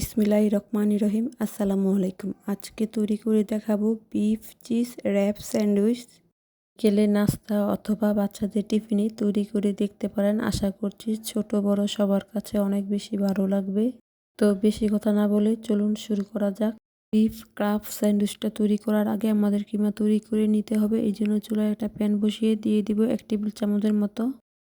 বিসমিল্লাহ রহমান রহিম। আসসালামু আলাইকুম। আজকে তৈরি করে দেখাবো বিফ চিজ র্যাপ স্যান্ডউইচ কেলে নাস্তা অথবা বাচ্চাদের টিফিনে তৈরি করে দেখতে পারেন। আশা করছি ছোট বড় সবার কাছে অনেক বেশি ভালো লাগবে। তো বেশি কথা না বলে চলুন শুরু করা যাক। বিফ ক্রাফ স্যান্ডউইচটা তৈরি করার আগে আমাদের কিমা তৈরি করে নিতে হবে। এই জন্য চুলায় একটা প্যান বসিয়ে দিয়ে দিব এক টেবিল চামচের মতো।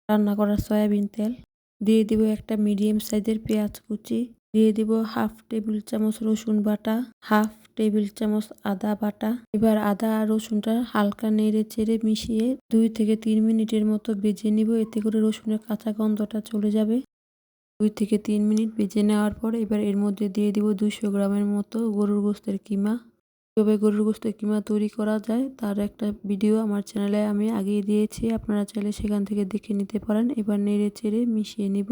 রান্না করা সয়াবিন তেল। দিয়ে দিব একটা মিডিয়াম সাইজের পেঁয়াজ কুচি। দিয়ে দিব হাফ টেবিল চামচ রসুন বাটা, হাফ টেবিল চামচ আদা বাটা। এবার আদা আর রসুনটা হালকা নেড়ে চেড়ে মিশিয়ে দুই থেকে তিন মিনিটের মতো বেজে নিব, এতে করে রসুনের কাঁচা গন্ধটা চলে যাবে। দুই থেকে তিন মিনিট বেজে নেওয়ার পর এবার এর মধ্যে দিয়ে দিব দুশো গ্রামের মতো গরুর গোস্তের কিমা। কীভাবে গরুর গোস্তের কিমা তৈরি করা যায় তার একটা ভিডিও আমার চ্যানেলে আমি আগিয়ে দিয়েছি, আপনারা চাইলে সেখান থেকে দেখে নিতে পারেন। এবার নেড়ে চেড়ে মিশিয়ে নিব।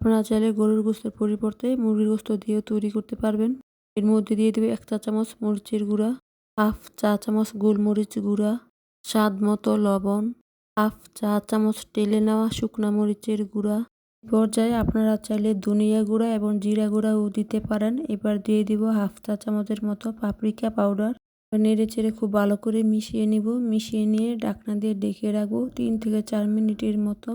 আপনারা চাইলে গরুর গোস্তের পরিবর্তে মুরগির গোস্ত দিয়েও তৈরি করতে পারবেন। এর মধ্যে দিয়ে দেবে এক চা চামচ মরিচের গুঁড়া, হাফ চা চামচ গোলমরিচ গুঁড়া, স্বাদ মতো লবণ, হাফ চা চামচ টেলে নেওয়া শুকনা মরিচের গুঁড়া। পর্যায়ে আপনারা চাইলে ধনিয়া গুঁড়া এবং জিরা গুঁড়াও দিতে পারেন। এবার দিয়ে দিব হাফ চা চামচের মতো পাপরিকা পাউডার। নেড়ে চেড়ে খুব ভালো করে মিশিয়ে নিব। মিশিয়ে নিয়ে ডাকনা দিয়ে ডেকে রাখব তিন থেকে চার মিনিটের মতো।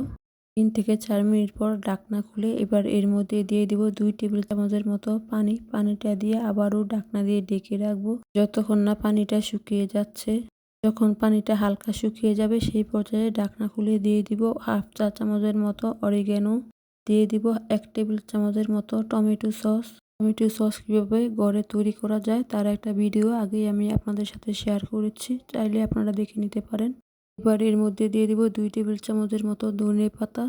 তিন থেকে চার মিনিট পর ডাকনা খুলে এবার এর মধ্যে দিয়ে দিব দুই টেবিল চামচের মতো পানি। পানিটা দিয়ে আবারও ডাকনা দিয়ে ডেকে রাখব যতক্ষণ না পানিটা শুকিয়ে যাচ্ছে। যখন পানিটা হালকা শুকিয়ে যাবে সেই পর্যায়ে ডাকনা খুলে দিয়ে দিব হাফ চা চামচের মতো অরিগ্যানো। দিয়ে দিব এক টেবিল চামচের মতো টমেটো সস। টমেটো সস কীভাবে ঘরে তৈরি করা যায় তার একটা ভিডিও আগেই আমি আপনাদের সাথে শেয়ার করেছি। চাইলে আপনারা দেখে নিতে পারেন। এবার এর মধ্যে দিয়ে দিব দুই টেবিল চামচের মতো ধনে পাতা।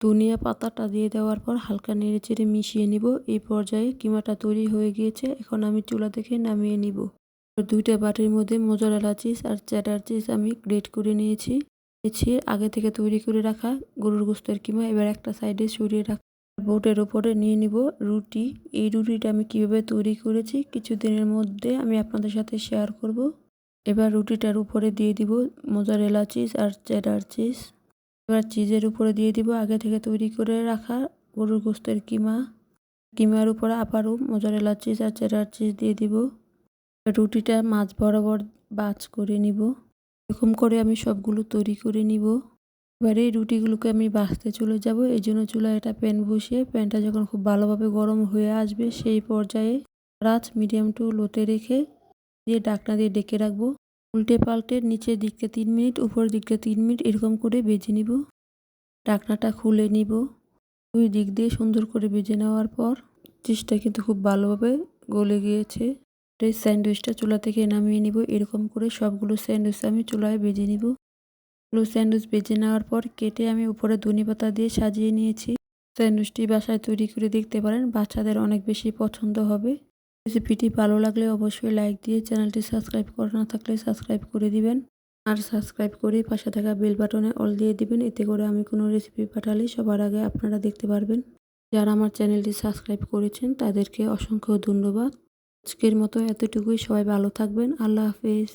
ধনিয়া পাতাটা দিয়ে দেওয়ার পর হালকা নেড়ে চেড়ে মিশিয়ে নিব। এই পর্যায়ে কিমাটা তৈরি হয়ে গিয়েছে, এখন আমি চুলা থেকে নামিয়ে নিব। দুইটা বাটির মধ্যে মোজারেলা চিজ আর চ্যাটার চিজ আমি গ্রেট করে নিয়েছি। নিয়েছি, আগে থেকে তৈরি করে রাখা গরুর গোস্তের কিমা, এবার একটা সাইডে সরিয়ে রাখা বোটের ওপরে নিয়ে নিব রুটি। এই রুটিটা আমি কীভাবে তৈরি করেছি, কিছুদিনের মধ্যে আমি আপনাদের সাথে শেয়ার করব। এবার রুটিটার উপরে দিয়ে দিব মোজারেলা চিজ আর চেডার চিজ। এবার চিজের উপরে দিয়ে দিব আগে থেকে তৈরি করে রাখা গরুর গোস্তের কিমা। কিমার উপরে আবারও মোজারেলা চিজ আর চেডার চিজ দিয়ে দিব। রুটিটা মাছ বরাবর বাজ করে নিব। এরকম করে আমি সবগুলো তৈরি করে নিব। এবারে এই রুটিগুলোকে আমি বাঁচতে চলে যাব। এই জন্য চুলায় একটা প্যান বসিয়ে প্যানটা যখন খুব ভালোভাবে গরম হয়ে আসবে সেই পর্যায়ে রাত মিডিয়াম টু লোতে রেখে দিয়ে ডাকনা দিয়ে ডেকে রাখব। উল্টে পাল্টে নিচের দিকটা তিন মিনিট, উপর দিকটা তিন মিনিট এরকম করে বেজে নিব। ডাকনাটা খুলে নিব। দুই দিক দিয়ে সুন্দর করে বেজে নেওয়ার পর চিজটা কিন্তু খুব ভালোভাবে গলে গিয়েছে। এই স্যান্ডউইচটা চুলা থেকে নামিয়ে নিব। এরকম করে সবগুলো স্যান্ডউইচ আমি চুলায় বেজে নিব। গুলো স্যান্ডউইচ বেজে নেওয়ার পর কেটে আমি উপরে ধনি পাতা দিয়ে সাজিয়ে নিয়েছি। স্যান্ডউইচটি বাসায় তৈরি করে দেখতে পারেন, বাচ্চাদের অনেক বেশি পছন্দ হবে। রেসিপিটি ভালো লাগলে অবশ্যই লাইক দিয়ে চ্যানেলটি সাবস্ক্রাইব করা না থাকলে সাবস্ক্রাইব করে দিবেন। আর সাবস্ক্রাইব করে পাশে থাকা বেল বাটনে অল দিয়ে দিবেন, এতে করে আমি কোনো রেসিপি পাঠালে সবার আগে আপনারা দেখতে পারবেন। যারা আমার চ্যানেলটি সাবস্ক্রাইব করেছেন, তাদেরকে অসংখ্য ধন্যবাদ। আজকের মতো এতটুকুই, সবাই ভালো থাকবেন, আল্লাহ হাফেজ।